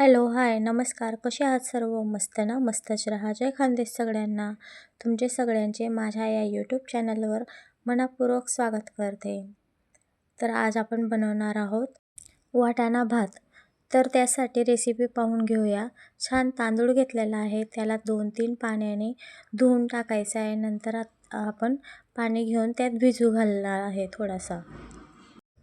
Hello hi नमस्कार. कसे आहात सर्व? मस्त ना? मस्तच राहा. जय खानदेश सगळ्यांना. तुमचे सगळ्यांचे माझ्या या यूट्यूब चॅनलवर मनापूर्वक स्वागत करते. तर आज आपण बनवणार आहोत वाटाणा भात. तर त्यासाठी रेसिपी पाहून घेऊया. छान तांदूळ घेतलेला आहे. त्याला दोन तीन पाण्याने धुवून टाकायचं आहे. नंतर आपण पाणी घेऊन त्यात भिजू घालणार आहे थोडासा.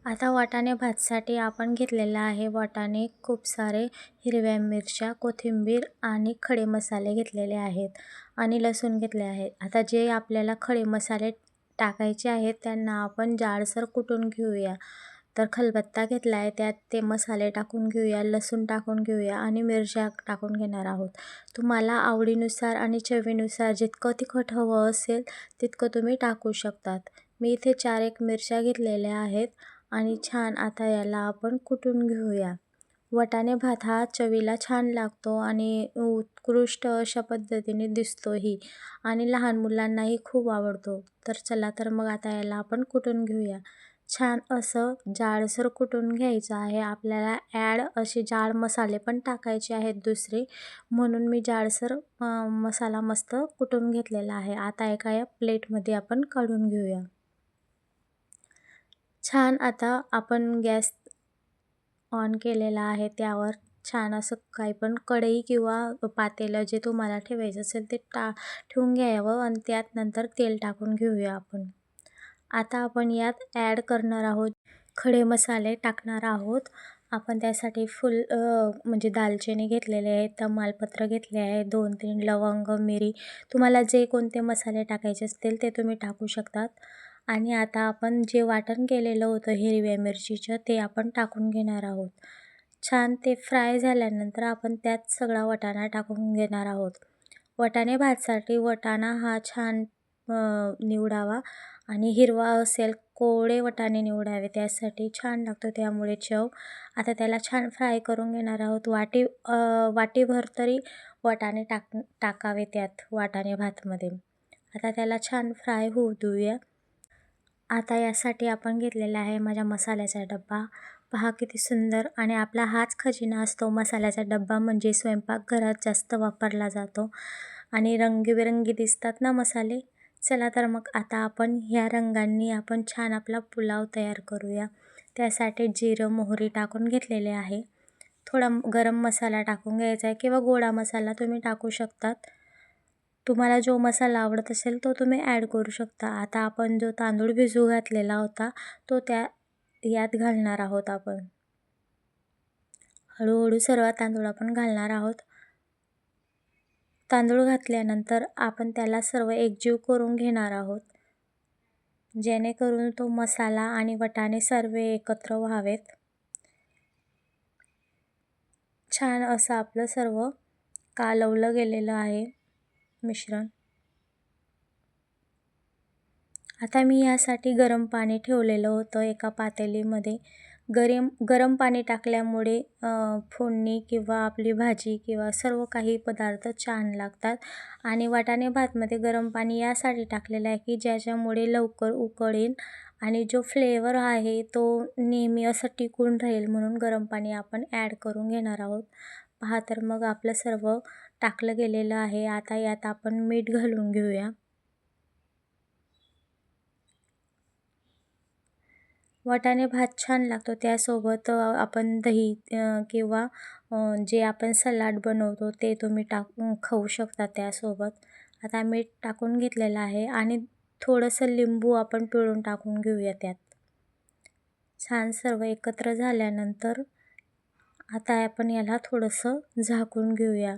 आता वाटाणे भातसाठी आपण घेतलेला आहे वाटाणे खूप सारे हिरव्या मिरच्या कोथिंबीर आणि खडे मसाले घेतलेले आहेत आणि लसूण घेतले आहे आता जे आपल्याला खडे मसाले टाकायचे आहेत त्यांना आपण जाडसर कुटून घेऊया. तर खलबत्ता घेतला आहे त्यात ते मसाले टाकून घेऊया लसूण टाकून घेऊया आणि मिरच्या टाकून घेणार आहोत. तुम्हाला आवडीनुसार आणि चवीनुसार जितकं तिखट हवं असेल तितकं तुम्ही टाकू शकतात. मी इथे चार एक मिरच्या घेतलेल्या आहेत. आणि छान आता याला आपण कुटून घेऊया. वटाणे भात हा चवीला छान लागतो आणि उत्कृष्ट अशा पद्धतीने दिसतोही आणि लहान मुलांनाही खूप आवडतो. तर चला तर मग आता याला आपण कुटून घेऊया. छान असं जाडसर कुटून घ्यायचं आहे. आपल्याला ॲड असे जाड मसाले पण टाकायचे आहेत दुसरे. म्हणून मी जाडसर मसाला मस्त कुटून घेतलेला आहे. आता एका या प्लेटमध्ये आपण काढून घेऊया. छान आता आपण गॅस ऑन केलेला आहे त्यावर छान असं काही पण कढई किंवा पातेलं जे तुम्हाला ठेवायचं असेल ते टा ठेवून घ्यावं आणि त्यात नंतर तेल टाकून घेऊया आपण. आता आपण यात ॲड करणार आहोत खडे मसाले टाकणार आहोत. आपण त्यासाठी फुल म्हणजे दालचिनी घेतलेले आहेत तमालपत्र घेतले आहे दोन तीन लवंग मिरी. तुम्हाला जे कोणते मसाले टाकायचे असतील ते तुम्ही टाकू शकतात. आणि आता आपण जे वाटण केलेलं होतं हिरव्या मिरचीचं ते आपण टाकून घेणार आहोत. छान ते फ्राय झाल्यानंतर आपण त्यात सगळा वटाणा टाकून घेणार आहोत. वटाणे भातसाठी वटाणा हा छान निवडावा आणि हिरवा असेल कोवळे वटाणे निवडावे त्यासाठी छान लागतो त्यामुळे चव. आता त्याला छान फ्राय करून घेणार आहोत. वाटी वाटीभर तरी वटाणे टाक टाकावे त्यात वाटाणे भातमध्ये. आता त्याला छान फ्राय होऊ देऊया. आता यासाठी आपण घेतलेला आहे माझ्या मसाल्याचा डब्बा. पहा किती सुंदर आणि आपला हाच खजिना असतो. मसाल्याचा डब्बा म्हणजे स्वयंपाकघरात जास्त वापरला जातो आणि रंगीबेरंगी दिसतात ना मसाले? चला तर मग आता आपण ह्या रंगांनी आपण छान आपला पुलाव तयार करूया. त्यासाठी जिरं मोहरी टाकून घेतलेले आहे. थोडा गरम मसाला टाकून घ्यायचा आहे किंवा गोडा मसाला तुम्ही टाकू शकतात. तुम्हाला जो मसाला आवडत असेल तो तुम्ही ॲड करू शकता. आता आपण जो तांदूळ भिजू घातलेला होता तो त्या यात घालणार आहोत आपण. हळूहळू सर्व तांदूळ आपण घालणार आहोत. तांदूळ घातल्यानंतर आपण त्याला सर्व एकजीव करून घेणार आहोत. जेणेकरून तो मसाला आणि वटाणे सर्व एकत्र व्हावेत. छान असं आपलं सर्व कालवलं गेलेलं आहे. मिश्रण. आता मी यासाठी गरम पाणी ठेवलेलं होतं एका पातेलीमध्ये. गरम गरम पाणी टाकल्यामुळे फोडणी किंवा आपली भाजी किंवा सर्व काही पदार्थ छान लागतात. आणि वाटाणे भातमध्ये गरम पाणी यासाठी टाकलेलं आहे की ज्याच्यामुळे लवकर उकळेल आणि जो फ्लेवर आहे तो नेहमी असं टिकून राहील म्हणून गरम पाणी आपण ॲड करून घेणार आहोत. पहा तर मग आपलं सर्व टाकलं गेलेलं आहे. आता यात आपण मीठ घालून घेऊया. वाटाणे भात छान लागतो. त्यासोबत आपण दही किंवा जे आपण सलाड बनवतो ते तुम्ही टाक खाऊ शकता त्यासोबत. आता मीठ टाकून घेतलेलं आहे आणि थोडंसं लिंबू आपण पिळून टाकून घेऊया त्यात. छान सर्व एकत्र झाल्यानंतर आता आपण याला थोडंसं झाकून घेऊया.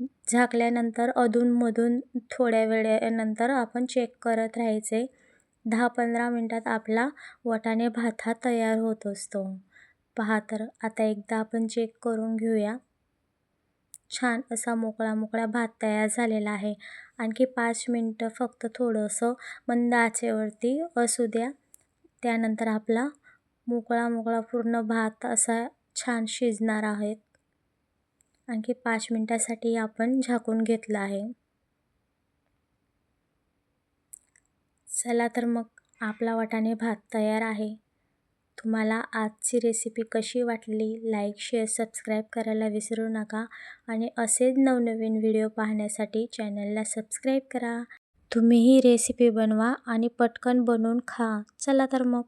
झाकल्यानंतर अधूनमधून थोड्या वेळेनंतर आपण चेक करत राहायचे. दहा पंधरा मिनटात आपला वटाणे भात हा तयार होत असतो. पहा तर आता एकदा आपण चेक करून घेऊया. छान असा मोकळा मोकळा भात तयार झालेला आहे. आणखी पाच मिनटं फक्त थोडंसं मंद आचेवरती असू द्या. त्यानंतर आपला मोकळा मोकळा पूर्ण भात असा छान शिजणार आहेत आणखी पाच मिनटासाठी आपण झाकून घेतलं आहे. चला तर मग आपला वाटाणे भात तयार आहे. तुम्हाला आजची रेसिपी कशी वाटली लाईक शेअर सबस्क्राईब करायला विसरू नका आणि असेच नवनवीन व्हिडिओ पाहण्यासाठी चॅनलला सबस्क्राईब करा. तुम्हीही रेसिपी बनवा आणि पटकन बनवून खा. चला तर मग.